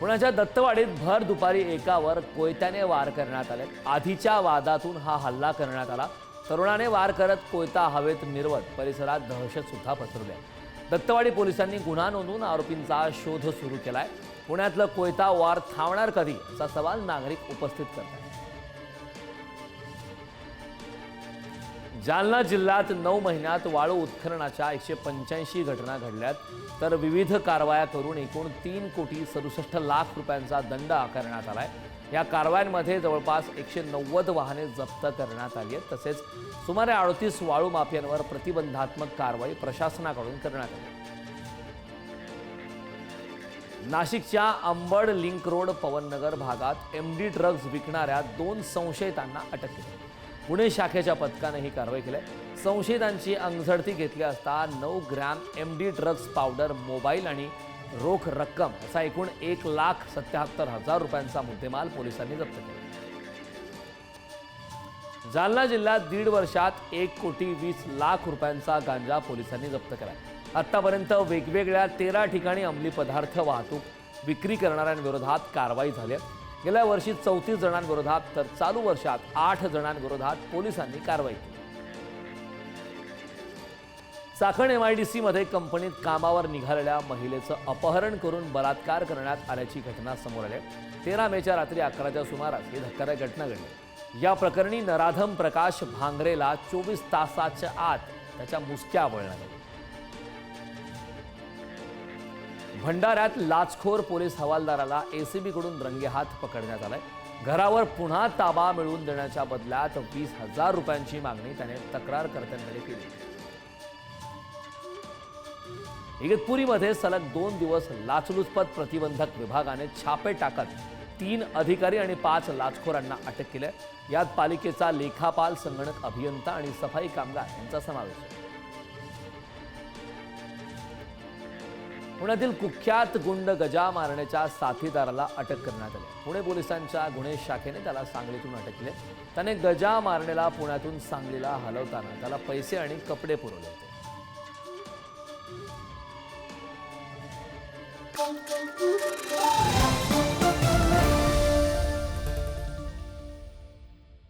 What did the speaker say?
पुण्याच्या दत्तवाडीत भर दुपारी एकावर कोयत्याने वार करण्यात आले. आधीच्या वादातून हा हल्ला करण्यात आला. तरुणाने वार करत कोयता हवेत मिरवत परिसरात दहशत सुद्धा पसरली आहे. दत्तवाडी पोलिसांनी गुन्हा नोंदवून आरोपींचा शोध सुरू केलाय. पुण्यातलं कोयता वार थांबणार कधी असा सवाल नागरिक उपस्थित करतात. जालना जिल्ह्यात नऊ महिन्यात वाळू उत्खननाच्या एकशे पंच्याऐंशी घटना घडल्यात तर विविध कारवाया करून एकूण तीन कोटी सदुसष्ट लाख रुपयांचा दंड आकारण्यात आला आहे या कारवायांमध्ये जवळपास एकशे नव्वद वाहने जप्त करण्यात आली आहेत. तसेच सुमारे अडतीस वाळू माफियांवर प्रतिबंधात्मक कारवाई प्रशासनाकडून करण्यात आली नाशिकच्या अंबड लिंक रोड पवननगर भागात एम डी ड्रग्ज विकणाऱ्या दोन संशयितांना अटक केली. पुणे शाखेच्या पथकाने ही कारवाई केली आहे. संशयितांची अंगझडती घेतली असता नऊ gram M D drugs powder mobile आणि रोख रक्कम असा एकूण एक लाख सत्याहत्तर हजार रुपयांचा मुद्देमाल पोलिसांनी जप्त केला जालना जिल्ह्यात दीड वर्षात एक कोटी वीस लाख रुपयांचा गांजा पोलिसांनी जप्त केला आतापर्यंत वेगवेगळ्या तेरा ठिकाणी अंमली पदार्थ वाहतूक विक्री करणाऱ्यांविरोधात कारवाई झाली आहे. गेल्या वर्षी चौतीस जणांविरोधात तर चालू वर्षात आठ जणांविरोधात पोलिसांनी कारवाई केली. चाकण एम आय डी सीमध्ये कंपनीत कामावर निघालेल्या महिलेचं अपहरण करून बलात्कार करण्यात आल्याची घटना समोर आली. तेरा मेच्या रात्री अकराच्या सुमारास ही धक्कादायक घटना घडली. या प्रकरणी नराधम प्रकाश भांगरेला चोवीस तासाच्या आत त्याच्या मुसक्या वळण्यात आल्या भंडाऱ्यात लाचखोर पोलीस हवालदाराला एसीबीकडून रंगेहात पकडण्यात आलाय. घरावर पुन्हा ताबा मिळवून देण्याच्या बदल्यात वीस हजार रुपयांची मागणी त्याने तक्रारकर्त्यांकडे केली. इगतपुरीमध्ये सलग दोन दिवस लाचलुचपत प्रतिबंधक विभागाने छापे टाकत तीन अधिकारी आणि पाच लाचखोरांना अटक केली. यात पालिकेचा लेखापाल संगणक अभियंता आणि सफाई कामगार यांचा समावेश आहे. पुण्यातील कुख्यात गुंड गजा मारण्याच्या साथीदाराला अटक करण्यात आली पुणे पोलिसांच्या गुन्हे शाखेने त्याला सांगलीतून अटक केली त्याने गजा मारणेला पुण्यातून सांगलीला हलवताना त्याला पैसे आणि कपडे पुरवले होते Thank you.